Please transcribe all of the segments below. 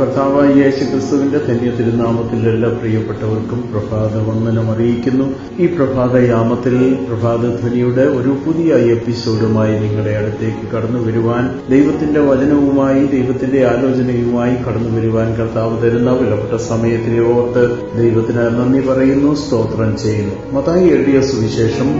കർത്താവായ യേശു ക്രിസ്തുവിന്റെ ധന്യ തിരുനാമത്തിൽ എല്ലാ പ്രിയപ്പെട്ടവർക്കും പ്രഭാത വന്ദനം അറിയിക്കുന്നു. ഈ പ്രഭാത പ്രഭാതയാമത്തിൽ പ്രഭാതധ്വനിയുടെ ഒരു പുതിയ എപ്പിസോഡുമായി നിങ്ങളുടെ അടുത്തേക്ക് കടന്നു വരുവാൻ ദൈവത്തിന്റെ വചനവുമായി ദൈവത്തിന്റെ ആലോചനയുമായി കടന്നു വരുവാൻ കർത്താവ് തരുന്ന വിലപ്പെട്ട സമയത്തിനെ ഓർത്ത് ദൈവത്തിന് നന്ദി പറയുന്നു സ്തോത്രം ചെയ്യുന്നു. മതായി എഴുതിയ സുവിശേഷം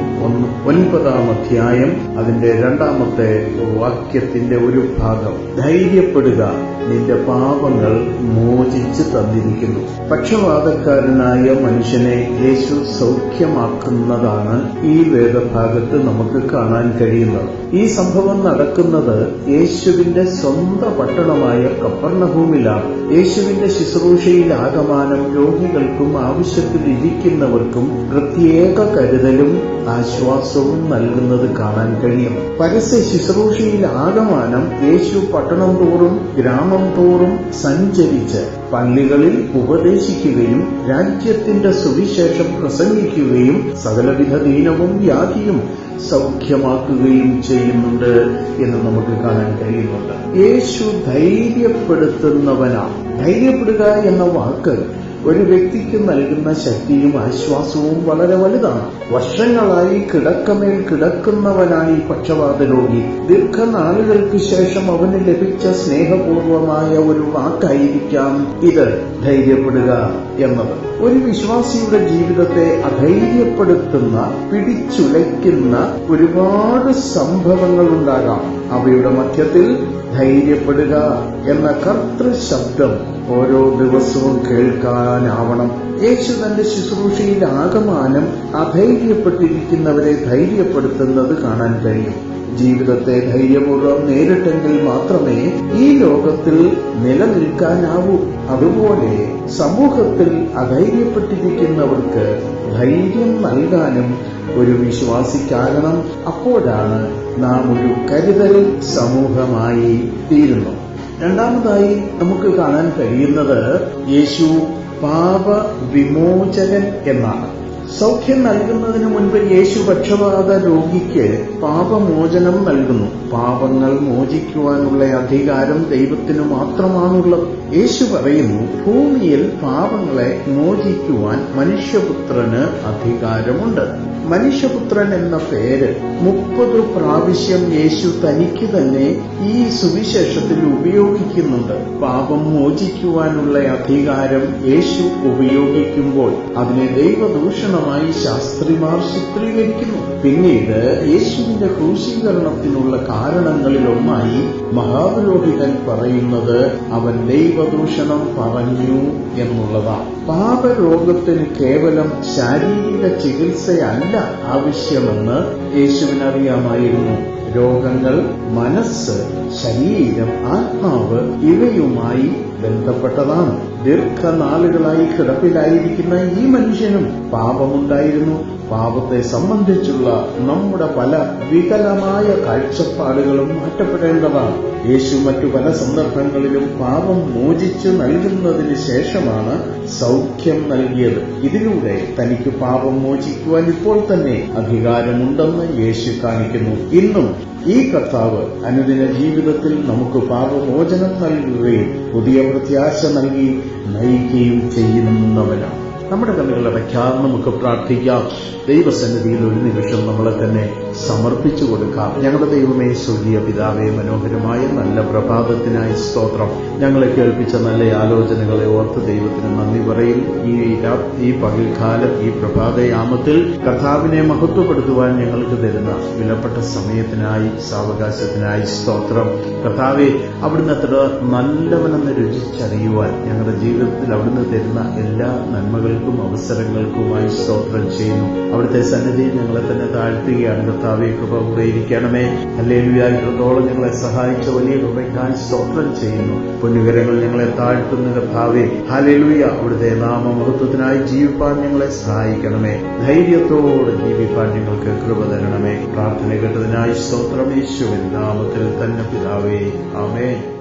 ഒൻപതാം അധ്യായം അതിന്റെ രണ്ടാമത്തെ വാക്യത്തിന്റെ ഒരു ഭാഗം. ധൈര്യപ്പെടുക നിന്റെ പാപങ്ങൾ മോചിച്ച് തന്നിരിക്കുന്നു. പക്ഷപാതക്കാരനായ മനുഷ്യനെ യേശു സൗഖ്യമാക്കുന്നതാണ് ഈ വേദഭാഗത്ത് നമുക്ക് കാണാൻ കഴിയുന്നത്. ഈ സംഭവം നടക്കുന്നത് യേശുവിന്റെ സ്വന്തം പട്ടണമായ കപ്പർണഭൂമിലാണ് യേശുവിന്റെ ശുശ്രൂഷയിൽ ആകമാനം രോഗികൾക്കും ആവശ്യത്തിൽ ഇരിക്കുന്നവർക്കും പ്രത്യേക കരുതലും ആശ്വാസവും നൽകുന്നത് കാണാൻ കഴിയും. പരസ്യ ശുശ്രൂഷയിൽ ആകമാനം യേശു പട്ടണം തോറും ഗ്രാമം തോറും സഞ്ചരിച്ച് പള്ളികളിൽ ഉപദേശിക്കുകയും രാജ്യത്തിന്റെ സുവിശേഷം പ്രസംഗിക്കുകയും സകലവിധ ദീനവും വ്യാധിയും സൗഖ്യമാക്കുകയും ചെയ്യുന്നുണ്ട് എന്ന് നമുക്ക് കാണാൻ കഴിയുന്നുണ്ട്. യേശു ധൈര്യപ്പെടുത്തുന്നവനാണ് ധൈര്യപ്പെടുക എന്ന വാക്ക് ഒരു വ്യക്തിക്ക് നൽകുന്ന ശക്തിയും ആശ്വാസവും വളരെ വലുതാണ്. വർഷങ്ങളായി കിടക്കമേൽ കിടക്കുന്നവനായി പക്ഷപാത രോഗി ദീർഘനാളുകൾക്ക് ശേഷം അവന് ലഭിച്ച സ്നേഹപൂർവമായ ഒരു വാക്കായിരിക്കാം ഇത് ധൈര്യപ്പെടുക എന്നത്. ഒരു വിശ്വാസിയുടെ ജീവിതത്തെ അധൈര്യപ്പെടുത്തുന്ന പിടിച്ചുലയ്ക്കുന്ന ഒരുപാട് സംഭവങ്ങൾ ഉണ്ടാകാം അവയുടെ മധ്യത്തിൽ ധൈര്യപ്പെടുക എന്ന കർത്തൃ ശബ്ദം ഓരോ ദിവസവും കേൾക്കാനാവണം. യേശു തന്റെ ശുശ്രൂഷയിൽ ആകമാനം അധൈര്യപ്പെട്ടിരിക്കുന്നവരെ ധൈര്യപ്പെടുത്തുന്നത് കാണാൻ കഴിയും. ജീവിതത്തെ ധൈര്യപൂർവം നേരിട്ടെങ്കിൽ മാത്രമേ ഈ ലോകത്തിൽ നിലനിൽക്കാനാവൂ. അതുപോലെ സമൂഹത്തിൽ അധൈര്യപ്പെട്ടിരിക്കുന്നവർക്ക് ധൈര്യം നൽകാനും ഒരു വിശ്വാസിക്കാകണം. അപ്പോഴാണ് നാം ഒരു കരുതൽ സമൂഹമായി തീരുന്നു രണ്ടാമതായി നമുക്ക് കാണാൻ കഴിയുന്നത് യേശു പാപ വിമോചകൻ എന്നാണ്. സൗഖ്യം നൽകുന്നതിന് മുൻപ് യേശു പക്ഷപാത രോഗിക്ക് പാപമോചനം നൽകുന്നു. പാപങ്ങൾ മോചിക്കുവാനുള്ള അധികാരം ദൈവത്തിന് മാത്രമാണുള്ളത്. യേശു പറയുന്നു ഭൂമിയിൽ പാപങ്ങളെ മോചിക്കുവാൻ മനുഷ്യപുത്രന് അധികാരമുണ്ട്. മനുഷ്യപുത്രൻ എന്ന പേര് മുപ്പത് പ്രാവശ്യം യേശു തനിക്ക് തന്നെ ഈ സുവിശേഷത്തിൽ ഉപയോഗിക്കുന്നുണ്ട്. പാപം മോചിക്കുവാനുള്ള അധികാരം യേശു ഉപയോഗിക്കുമ്പോൾ അതിനെ ദൈവദൂഷണമായി ശാസ്ത്രിമാർ ചിത്രീകരിക്കുന്നു. പിന്നീട് യേശുവിന്റെ ക്രൂശീകരണത്തിനുള്ള കാരണങ്ങളിലൊന്നായി മഹാപുരോഹിതൻ പറയുന്നത് അവൻ ദൈവദൂഷണം പറഞ്ഞു എന്നുള്ളതാണ്. പാപരോഗത്തിന് കേവലം ശാരീരിക ചികിത്സയല്ല ആവശ്യമെന്ന് യേശുവിനറിയാമായിരുന്നു. രോഗങ്ങൾ മനസ്സ് ശരീരം ആത്മാവ് ഇവയുമായി ബന്ധപ്പെട്ടതാണ്. ദീർഘനാളുകളായി കിടപ്പിലായിരിക്കുന്ന ഈ മനുഷ്യനും പാപമുണ്ടായിരുന്നു. പാപത്തെ സംബന്ധിച്ചുള്ള നമ്മുടെ പല വികലമായ കാഴ്ചപ്പാടുകളും മാറ്റപ്പെടേണ്ടതാണ്. യേശു മറ്റു പല സന്ദർഭങ്ങളിലും പാപം മോചിച്ചു നൽകുന്നതിന് ശേഷമാണ് സൗഖ്യം നൽകിയത്. ഇതിലൂടെ തനിക്ക് പാപം മോചിക്കുവാൻ ഇപ്പോൾ തന്നെ അധികാരമുണ്ടെന്ന് യേശു കാണിക്കുന്നു. ഇന്നും ഈ കർത്താവ് അനുദിന ജീവിതത്തിൽ നമുക്ക് പാപമോചനം നൽകുകയും പുതിയ പ്രത്യാശ നൽകി നയിക്കുകയും ചെയ്യുന്നവനാണ്. നമ്മുടെ കണ്ണുകൾ അടയ്ക്കാൻ നമുക്ക് പ്രാർത്ഥിക്കാം. ദൈവസന്നിധിയിൽ ഒരു നിമിഷം നമ്മളെ തന്നെ സമർപ്പിച്ചു കൊടുക്കാം. ഞങ്ങളുടെ ദൈവമേ സ്വർഗീയ പിതാവേ മനോഹരമായ നല്ല പ്രഭാതത്തിനായി സ്തോത്രം. ഞങ്ങളെ കേൾപ്പിച്ച നല്ല ആലോചനകളെ ഓർത്ത് ദൈവത്തിന് നന്ദി പറയും. ഈ ഈ പകൽക്കാലം ഈ പ്രഭാതയാമത്തിൽ കർത്താവിനെ മഹത്വപ്പെടുത്തുവാൻ ഞങ്ങൾക്ക് തരുന്ന വിലപ്പെട്ട സമയത്തിനായി സാവകാശത്തിനായി സ്തോത്രം. കർത്താവെ അവിടുന്ന് അത്ര നല്ലവനെന്ന് രുചിച്ചറിയുവാൻ ഞങ്ങളുടെ ജീവിതത്തിൽ അവിടുന്ന് തരുന്ന എല്ലാ നന്മകൾക്കും അവസരങ്ങൾക്കുമായി സ്തോത്രം ചെയ്യുന്നു. അവിടുത്തെ സന്നിധിയിൽ ഞങ്ങളെ തന്നെ താഴ്ത്തുകയാണ്. കർത്താവെ കൃപ കൂടെ ഇരിക്കണമേ. അല്ലേലുയായിടത്തോളം ഞങ്ങളെ സഹായിച്ച വലിയ കൃപയ്ക്കായി സ്തോത്രം ചെയ്യുന്നു. പൊന്നുകരങ്ങൾ ഞങ്ങളെ താഴ്ത്തുന്ന കർത്താവെ. ഹലേലുയ അവിടുത്തെ നാമമഹത്വത്തിനായി ജീവിപ്പാൻ ഞങ്ങളെ സഹായിക്കണമേ. ധൈര്യത്തോടെ ജീവിപ്പാൻ ഞങ്ങൾക്ക് കൃപ തരണമേ. പ്രാർത്ഥന കേട്ടതിനായി സ്തോത്രം യേശുവിൻ നാമത്തിൽ തന്നെ പിതാവേ. ആമേൻ.